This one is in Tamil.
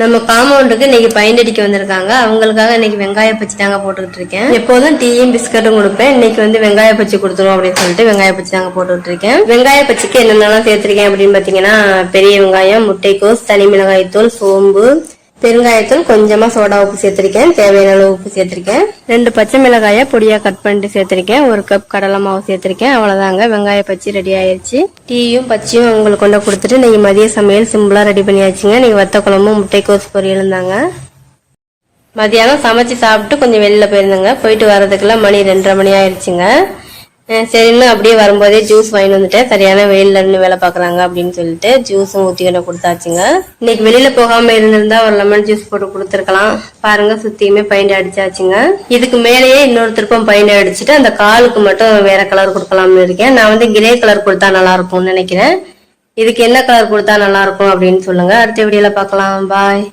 நம்ம காம்பவுண்டுக்கு இன்னைக்கு பெயிண்ட் அடிக்க வந்திருக்காங்க. அவங்களுக்காக இன்னைக்கு வெங்காய பச்சி தாங்க போட்டுக்கிட்டு இருக்கேன் எப்போதும் டீயும் பிஸ்கட்டும் கொடுப்பேன். இன்னைக்கு வந்து வெங்காய பச்சி கொடுத்துரும் அப்படின்னு சொல்லிட்டு வெங்காய பச்சி தாங்க போட்டுக்கிட்டு இருக்கேன் வெங்காய பச்சிக்கு என்னென்னலாம் சேர்த்திருக்கேன் அப்படின்னு பாத்தீங்கன்னா பெரிய வெங்காயம் முட்டைக்கோஸ் தனி மிளகாய் தூள் சோம்பு பெருங்காயத்தூள் கொஞ்சமா சோடா உப்பு சேர்த்திருக்கேன். தேவையான அளவு உப்பு சேர்த்திருக்கேன். ரெண்டு பச்சை மிளகாய பொடியா கட் பண்ணிட்டு சேர்த்திருக்கேன். ஒரு கப் கடலை மாவு சேர்த்திருக்கேன். அவ்வளவுதாங்க. வெங்காய பச்சி ரெடி ஆயிருச்சு. டீயும் பச்சியும் உங்களுக்கு கொண்டு கொடுத்துட்டு நீங்க மதிய சமையல் சிம்பிளா ரெடி பண்ணியாச்சுங்க. நீங்க வத்த குழம்பும் முட்டைக்கோஸ் பொரியல் இருந்தாங்க மதியானம் சமைச்சு சாப்பிட்டு கொஞ்சம் வெளியில போயிருந்தேங்க. போயிட்டு வர்றதுக்குள்ள மணி ரெண்டரை மணி ஆயிடுச்சுங்க சரின்னு அப்படியே வரும்போதே ஜூஸ் வாங்கிட்டு வந்துட்டேன் சரியான வெயில்ல இருந்து வேலை பாக்குறாங்க அப்படின்னு சொல்லிட்டு ஜூஸும் ஊத்திக்கிட்ட கொடுத்தாச்சுங்க. இன்னைக்கு வெளியில போகாம இருந்திருந்தா ஒரு லெமன் ஜூஸ் போட்டு கொடுத்துருக்கலாம். பாருங்க சுத்தியுமே பெயிண்ட் அடிச்சாச்சுங்க. இதுக்கு மேலேயே இன்னொரு திருப்பம் பெயிண்ட் அடிச்சுட்டு அந்த காலுக்கு மட்டும் வேற கலர் கொடுக்கலாம்னு இருக்கேன். நான் வந்து கிரே கலர் கொடுத்தா நல்லா இருக்கும்னு நினைக்கிறேன். இதுக்கு என்ன கலர் கொடுத்தா நல்லா இருக்கும் அப்படின்னு சொல்லுங்க. அடுத்த வீடியோல பார்க்கலாம். பாய்